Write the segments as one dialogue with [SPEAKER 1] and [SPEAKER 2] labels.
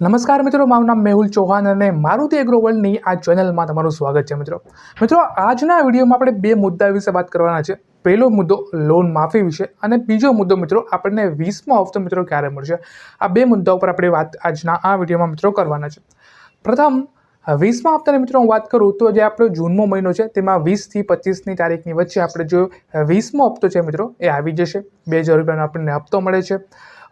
[SPEAKER 1] નમસ્કાર મિત્રો, મારું નામ મેહુલ ચૌહાણ અને મારુતિ એગ્રોવર્લ્ડની આ ચેનલમાં તમારું સ્વાગત છે મિત્રો. મિત્રો, આજના વિડીયોમાં આપણે બે મુદ્દા વિશે વાત કરવાના છે. પહેલો મુદ્દો લોન માફી વિશે અને બીજો મુદ્દો મિત્રો, આપણને વીસમો હપ્તો મિત્રો ક્યારે મળશે? આ બે મુદ્દા ઉપર આપણે વાત આજના આ વિડીયોમાં મિત્રો કરવાના છે. પ્રથમ, વીસમા હપ્તાની મિત્રો હું વાત કરું તો જે આપણો જૂનમો મહિનો છે, તેમાં વીસથી પચીસની તારીખની વચ્ચે આપણે જો વીસમો હપ્તો છે મિત્રો, એ આવી જશે. બે હજાર રૂપિયાનો આપણને હપ્તો મળે છે.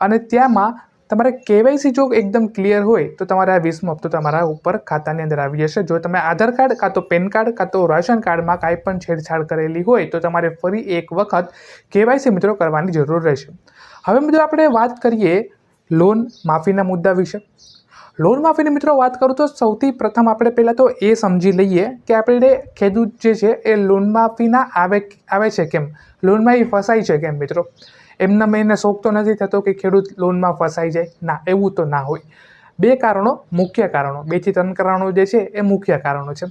[SPEAKER 1] અને ત્યાંમાં તમારે કેવાયસી જો એકદમ ક્લિયર હોય, તો તમારે આ વીસમો હપ્તો તમારા ઉપર ખાતાની અંદર આવી જશે. જો તમે આધાર કાર્ડ કાં તો પેન કાર્ડ કાં તો રાશન કાર્ડમાં કાંઈ પણ છેડછાડ કરેલી હોય, તો તમારે ફરી એક વખત કેવાયસી મિત્રો કરવાની જરૂર રહેશે. હવે મિત્રો આપણે વાત કરીએ લોન માફીના મુદ્દા વિશે. લોન માફીની મિત્રો વાત કરું તો સૌથી પ્રથમ આપણે પહેલાં તો એ સમજી લઈએ કે આપણે ખેડૂત જે છે, એ લોન માફીના આવે આવે છે કેમ? લોનમાં એ ફસાય છે કેમ મિત્રો? એમના મેં શોખ તો નથી થતો કે ખેડૂત લોનમાં ફસાઈ જાય. ના, એવું તો ના હોય. બે કારણો, મુખ્ય કારણો. બેથી ત્રણ કારણો જે છે એ મુખ્ય કારણો છે.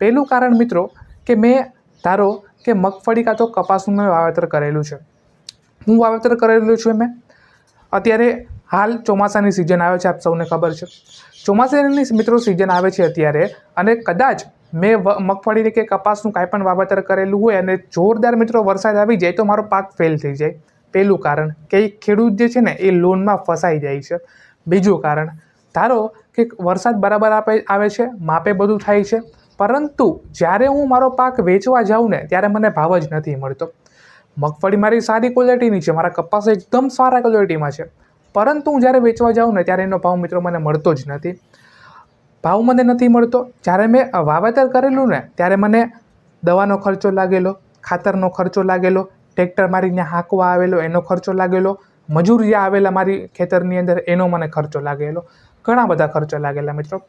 [SPEAKER 1] પહેલું કારણ મિત્રો કે મેં, ધારો કે મગફળી કાં તો કપાસનું મેં વાવેતર કરેલું છે. હું વાવેતર કરેલું છું મેં અત્યારે હાલ ચોમાસાની સિઝન આવે છે, આપ સૌને ખબર છે. ચોમાસાની મિત્રો સિઝન આવે છે અત્યારે અને કદાચ મેં મગફળી કે કપાસનું કાંઈ પણ વાવેતર કરેલું હોય અને જોરદાર મિત્રો વરસાદ આવી જાય તો મારો પાક ફેલ થઈ જાય. પહેલું કારણ કે એ ખેડૂત જે છે ને, એ લોનમાં ફસાઈ જાય છે. બીજું કારણ, ધારો કે વરસાદ બરાબર આપે, આવે છે, માપે બધું થાય છે, પરંતુ જ્યારે હું મારો પાક વેચવા જાઉં ને, ત્યારે મને ભાવ જ નથી મળતો. મગફળી મારી સારી ક્વોલિટીની છે, મારા કપાસ એકદમ સારા ક્વોલિટીમાં છે. પરંતુ હું જ્યારે વેચવા જાઉં ને, ત્યારે એનો ભાવ મિત્રો મને મળતો જ નથી. ભાવ મને નથી મળતો. જ્યારે મેં વાવેતર કરેલું ને, ત્યારે મને દવાનો ખર્ચો લાગેલો, ખાતરનો ખર્ચો લાગેલો ટ્રેક્ટર મારી ત્યાં હાંકવા આવેલો, એનો ખર્ચો લાગેલો, મજૂરિયા આવેલા મારી ખેતરની અંદર, એનો મને ખર્ચો લાગેલો. ઘણા બધા ખર્ચો લાગેલા મિત્રો.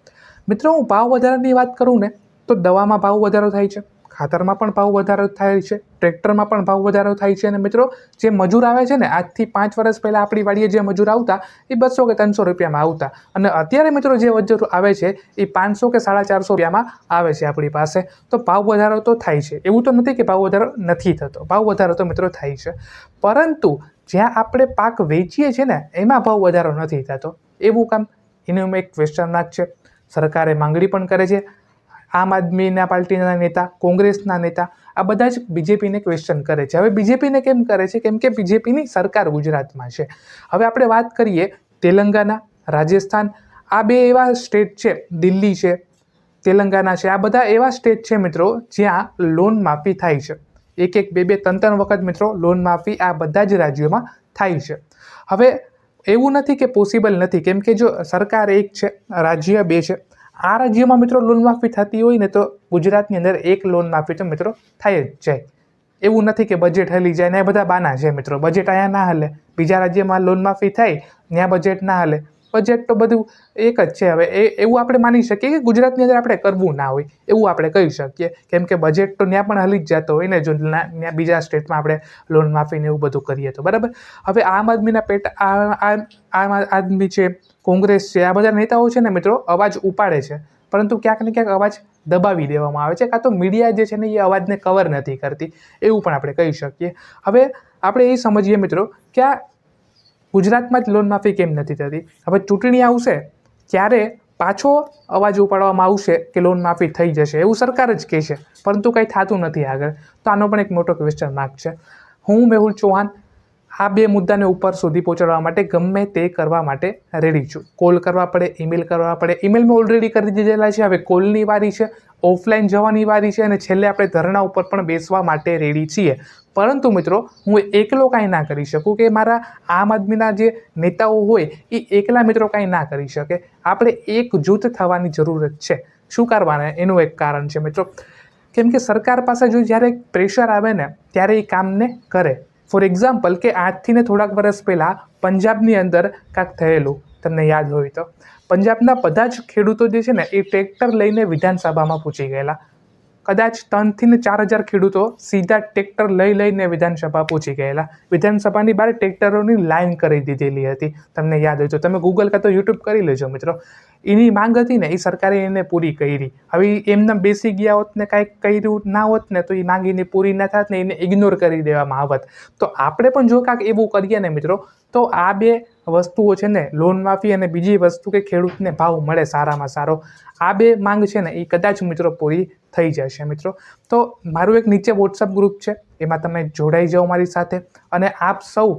[SPEAKER 1] મિત્રો, હું ભાવ વધારાની વાત કરું ને, તો દવામાં ભાવ વધારો થાય છે. ખાતરમાં પણ ભાવ વધારો થાય છે, ટ્રેક્ટરમાં પણ ભાવ વધારો થાય છે અને મિત્રો, જે મજૂર આવે છે ને, આજથી પાંચ વર્ષ પહેલાં આપણી વાડીએ જે મજૂર આવતા, એ બસો કે ત્રણસો રૂપિયામાં આવતા. અને અત્યારે મિત્રો જે મજૂર આવે છે, એ પાંચસો કે સાડા ચારસો રૂપિયામાં આવે છે આપણી પાસે. તો ભાવ વધારો તો થાય છે. એવું તો નથી કે ભાવ વધારો નથી થતો. ભાવ વધારો તો મિત્રો થાય છે. પરંતુ જ્યાં આપણે પાક વેચીએ છીએ ને, એમાં ભાવ વધારો નથી થતો. એવું કામ? એનું એક ક્વેશ્ચન માર્ક છે. સરકારે માંગણી પણ કરે છે. આમ આદમીના પાર્ટીના નેતા, કોંગ્રેસના નેતા, આ બધા જ બીજેપીને ક્વેશ્ચન કરે છે. હવે બીજેપીને કેમ કરે છે? કેમ કે બીજેપીની સરકાર ગુજરાતમાં છે. હવે આપણે વાત કરીએ તેલંગાના, રાજસ્થાન. આ બે એવા સ્ટેટ છે, દિલ્હી છે, તેલંગાના છે. આ બધા એવા સ્ટેટ છે મિત્રો, જ્યાં લોન માફી થાય છે. એક એક, બે બે, ત્રણ ત્રણ વખત મિત્રો લોન માફી આ બધા જ રાજ્યોમાં થાય છે. હવે એવું નથી કે પોસિબલ નથી. કેમ કે જો સરકાર એક છે, રાજ્ય બે છે આ રાજ્યમાં મિત્રો લોન માફી થતી હોય ને તો ગુજરાતની અંદર એક લોન માફી તો મિત્રો થાય જ જાય. એવું નથી કે બજેટ હલી જાય ને એ બધા બાના છે મિત્રો. બજેટ અહીંયા ના હલે. બીજા રાજ્યમાં લોન માફી થાય, ત્યાં બજેટ ના હલે. બજેટ તો બધું એક જ છે. હવે એ, એવું આપણે માની શકીએ કે ગુજરાતની અંદર આપણે કરવું ના હોય, એવું આપણે કહી શકીએ. કેમ કે બજેટ તો ત્યાં પણ હલી જ જતો હોય ને, જો ત્યાં બીજા સ્ટેટમાં આપણે લોન માફીને એવું બધું કરીએ તો, બરાબર? હવે આમ આદમીના પેટ, આ- આમ આદમી છે, કોંગ્રેસ છે, આ બધા નેતાઓ છે ને મિત્રો, અવાજ ઉપાડે છે. પરંતુ ક્યાંક ને ક્યાંક અવાજ દબાવી દેવામાં આવે છે. કાં તો મીડિયા જે છે ને, એ અવાજને કવર નથી કરતી. એવું પણ આપણે કહી શકીએ. હવે આપણે એ સમજીએ મિત્રો, કે આ ગુજરાતમાં જ લોન માફી કેમ નથી થતી? હવે ચૂંટણી આવશે, ત્યારે પાછો અવાજ ઉપાડવામાં આવશે કે લોન માફી થઈ જશે. એવું સરકાર જ કહે છે, પરંતુ કંઈ થતું નથી આગળ. તો આનો પણ એક મોટો ક્વેશ્ચન માર્ક છે. હું, મેહુલ ચૌહાણ, આ બે મુદ્દાને ઉપર સુધી પહોંચાડવા માટે ગમે તે કરવા માટે રેડી છું. કોલ કરવા પડે ઈમેલ કરવા પડે. ઈમેલ મેં ઓલરેડી કરી દીધેલા છે. હવે કોલની વારી છે. ઓફલાઈન જવાની વારી છે અને છેલ્લે આપણે ધરણા ઉપર પણ બેસવા માટે રેડી છીએ. પરંતુ મિત્રો, હું એકલો કાંઈ ના કરી શકું કે મારા આમ આદમીના જે નેતાઓ હોય, એ એકલા મિત્રો કાંઈ ના કરી શકે. આપણે એક જૂથ થવાની જરૂરત છે. શું કરવાના? એનું એક કારણ છે મિત્રો. કેમ કે સરકાર પાસે જો જ્યારે પ્રેશર આવે ને, ત્યારે એ કામને કરે. ફોર એક્ઝામ્પલ કે આજથી ને થોડાક વર્ષ પહેલાં પંજાબની અંદર કાંક થયેલું, તમને યાદ હોય તો. પંજાબના બધા જ ખેડૂતો જે છે ને, એ ટ્રેક્ટર લઈને વિધાનસભામાં પૂછી ગયેલા. કદાચ ત્રણથી ને ચાર હજાર ખેડૂતો સીધા ટ્રેક્ટર લઈ લઈને વિધાનસભા પહોંચી ગયેલા. વિધાનસભાની બહાર ટ્રેક્ટરોની લાઈન કરી દીધેલી હતી. તમને યાદ હોય તો તમે ગૂગલ કાં તો યુટ્યુબ કરી લેજો મિત્રો. એની માંગ હતી ને, એ સરકારે એને પૂરી કરી. હવે એમને બેસી ગયા હોત ને કાંઈક કર્યું ના હોત ને, તો એ માંગ એની પૂરી ના થાત ને, એને ઇગ્નોર કરી દેવામાં આવત. તો આપણે પણ જો કાંઈક એવું કરીએ ને મિત્રો, તો આ બે વસ્તુઓ છે ને લોન માફી અને બીજી વસ્તુ કે ખેડૂતને ભાવ મળે સારામાં સારો, આ બે માંગ છે ને એ કદાચ મિત્રો પૂરી થઈ જશે મિત્રો. તો મારું એક નીચે વોટ્સઅપ ગ્રુપ છે, એમાં તમે જોડાઈ જાઓ મારી સાથે અને આપ સૌ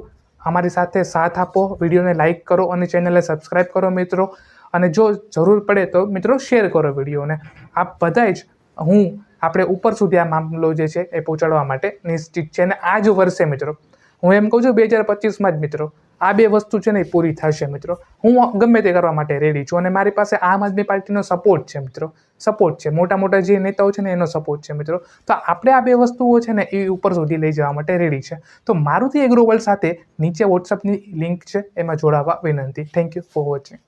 [SPEAKER 1] અમારી સાથે સાથ આપો, વિડીયોને લાઇક કરો અને ચેનલને સબસ્ક્રાઈબ કરો મિત્રો. અને જો જરૂર પડે તો મિત્રો શેર કરો વિડીયોને. આપ બધા જ હું આપણે ઉપર સુધી આ મામલો જે છે એ પહોંચાડવા માટે નિશ્ચિત છે અને આ જ વર્ષે મિત્રો, હું એમ કહું છું બે હજાર પચીસમાં જ મિત્રો, આ બે વસ્તુ છે ને એ પૂરી થશે મિત્રો. હું ગમે તે કરવા માટે રેડી છું અને મારી પાસે આમ આદમી પાર્ટીનો સપોર્ટ છે મિત્રો. સપોર્ટ છે. મોટા મોટા જે નેતાઓ છે ને એનો સપોર્ટ છે મિત્રો. તો આપણે આ બે વસ્તુઓ છે ને એ ઉપર સુધી લઈ જવા માટે રેડી છે. તો મારુતિ એગ્રોવલ સાથે નીચે વોટ્સઅપની લિંક છે, એમાં જોડાવા વિનંતી. Thank you for watching